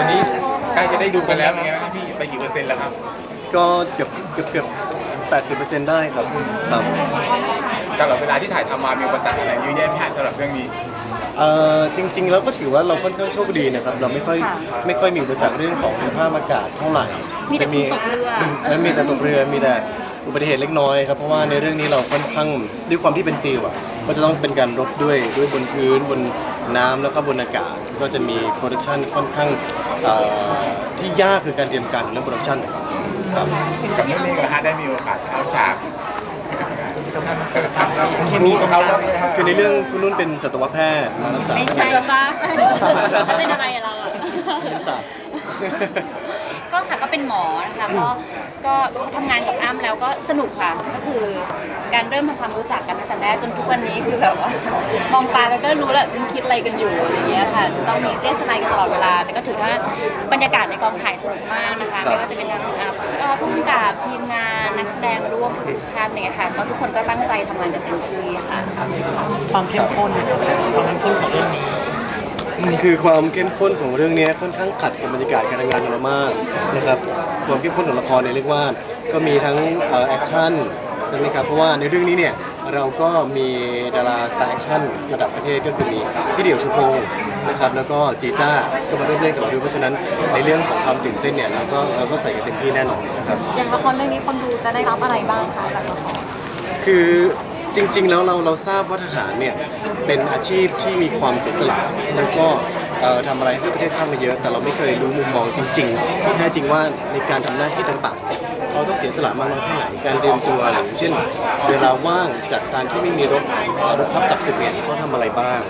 อนนี้ใกล้จะได้ดูกันแล้วเป็นไงบ้างครับพี่ไปกี่เปอร์เซ็นต์แล้วครับก็เกือบเกือบเกือบแปดสิบเปอร์เซ็นต์ได้ครับครับตลอดเวลาที่ถ่ายทำมามีอุปสรรคอะไรเยอะแยะไหมฮะสำหรับเรื่องนี้ เอ่อจริงๆแล้วก็ถือว่าเราค่อนข้างโชคดีนะครับ เราไม่ค่อยไม่ค่อยมีอุปสรรคเรื่องของสภาพอากาศเท่าไหร่มีแต่จะคนตกเรือและมีแต่ตกเรือมีแต่อุบัติเหตุเล็กน้อยครับเพราะว่าในเรื่องนี้เราค่อนข้างด้วยความที่เป็นซีลอะก็จะต้องเป็นการรบด้วยด้วยบนพื้นบน น้ำแล้วก็บนอากาศก็จะมีโปรดักชันค่อนข้างเอ่อที่ยากคือการเตรียมการเรื่องโปรดักชันครับกับเรื่องนี้นะฮะได้มีโอกาสเข้าฉากเคมีของเขาแล้วไหมฮะคือในเรื่องคุณนุ่นเป็นสัตวแพทย์มารักษาไม่ใช่ปะเป็นอะไรอะเราอะ เป็นสัตว์ ก็ค่ะก็เป็นหมอนะคะก็ ก็ทำงานกับอ้ำแล้วก็สนุกค่ะ ก็คือการเริ่มทำความรู้จักกันตั้งแต่แรกจนทุกวันนี้คือแบบว่ามองตาแล้วก็รู้แหละฉันคิดอะไรกันอยู่อะไรอย่างเงี้ยค่ะจะต้องมีเล่นสไนกันตลอดเวลาแต่ก็ถือว่าบรรยากาศในกองถ่ายสนุกมากนะคะไม่ว่าจะเป็นทั้งอ่าเอ่อผู้กำกับทีมงานนักแสดงร่วมทุกท่านเนี่ยค่ะก็ทุกคนก็ตั้งใจทำงานกันเต็มที่ค่ะความเข้มข้นความเข้มข้นของเรื่องนี้มัน คือความเข้มข้นของเรื่องนี้ค่อนข้างขัดกับบรรยากาศการทำงานของเรามากนะครับความเข้มข้นของละครเนี่ยเรียกว่าก็มีทั้งแอคชั่นใช่ไหมครับเพราะว่าในเรื่องนี้เนี่ยเราก็มีดาราสตาร์แอคชั่นระดับประเทศก็คือมีพี่เดี่ยวชูพงศ์นะครับแล้วก็จีจ้าก็มาร่วมเล่นกับเราด้วยเพราะฉะนั้นในเรื่องของความตื่นเต้นเนี่ยเราก็เราก็ใส่กันเต็มที่แน่นอนนะครับอย่างละครเรื่องนี้คนดูจะได้รับอะไรบ้างคะจากละครคือ จริง ๆ แล้วเราเราทราบว่าทหารเนี่ยเป็นอาชีพที่มีความเสียสละแล้วก็เอ่อทำอะไรให้ประเทศชาติมาเยอะ แต่เราไม่เคยรู้มุมมองจริงๆที่แท้จริงว่าในการทำหน้าที่ต่างๆเขาต้องเสียสละมากน้อยแค่ไหนการเตรียมตัวอย่างเช่น เวลาว่างจากการที่ไม่มีรถเอ่อรถทับจับศึกเนี่ยเขาทำอะไรบ้าง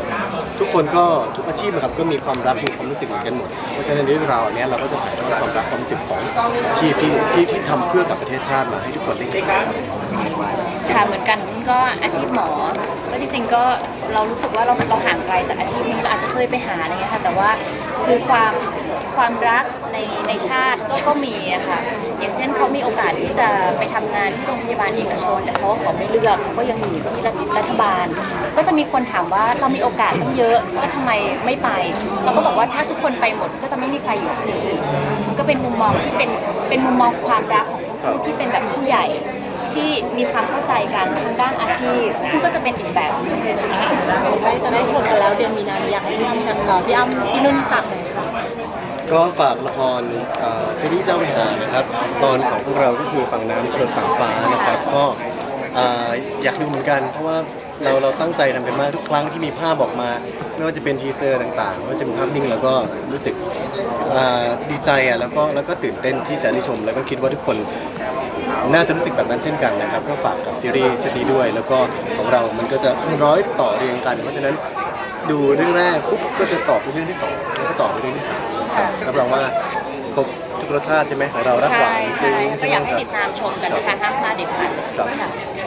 ทุกคนก็ทุกอาชีพนะครับก็มีความรักมีความรู้สึกเหมือนกันหมดเพราะฉะนั้นในเรื่องราวอันเนี้ยเราก็จะถ่ายทอดความรักความรู้สึกของอาชีพที่ที่ที่ทำเพื่อกับประเทศชาติมาให้ทุกคนได้เห็น ค่ะเหมือนกันก็อาชีพหมอ ก็จริงๆก็เรารู้สึกว่าเราเราห่างไกลจากอาชีพนี้เราอาจจะเคยไปหาอะไรเงี้ยค่ะแต่ว่าคือความความรักในในชาติก็ก็มีอะค่ะอย่างเช่นเขามีโอกาสที่จะไปทำงานที่โรงพยาบาลเอกชน แต่เขาขอไม่เลือกเขาก็ยังอยู่ที่รัฐรัฐบาล ก็จะมีคนถามว่าเรามีโอกาสตั้งเยอะก็ทำไมไม่ไป เราก็บอกว่าถ้าทุกคนไปหมดก็จะไม่มีใครอยู่ที่นี่มันก็เป็นมุมมองที่เป็นเป็นมุมมองความรักของทั้ที่เป็นแบบผู้ใหญ่ ที่มีความเข้าใจกันทางด้านอาชีพ ซึ่งก็จะเป็นอีกแบบหนึ่งใกล้จะได้ชมกันแล้วเดือนมีนาดีอยากให้พี่อ้ำกับเอ่อพี่อ้ำพี่นุ่นฝากหน่อยค่ะก็ฝากละครซีรีส์เจ้าวิหารนะครับ ตอนของพวกเราก็คือฝั่งน้ำจรดฝั่งฟ้านะครับก็ อ่ออยากดูเหมือนกัน เพราะว่าเราเราตั้งใจทำกันมากทุกครั้งที่มีภาพออกมา ไม่ว่าจะเป็นทีเซอร์ต่างๆไม่ว่าจะเป็นภาพนิ่งแล้วก็รู้สึกเอ่อดีใจอะแล้วก็แล้วก็ตื่นเต้นที่จะได้ชม แล้วก็คิดว่าทุกคนน่าจะรู้สึกแบบนั้นเช่นกันนะครับก็ฝากกับซีรีส์ชุดนี้ด้วย แล้วก็ของเรามันก็จะร้อยต่อเรียงกัน เพราะฉะนั้นดูเรื่องแรกปุ๊บก็จะต่อไปเรื่องที่สองแล้วก็ต่อไปเรื่องที่สามครับรับรองว่าครบทุกรสชาติใช่ไหมของเรารักหใช่วานใช่ซึ้งก็ใช่ไหอมยากให้ครับ ติดตามชมกันนะคะห้ามพลาดเด็ดขาดครับ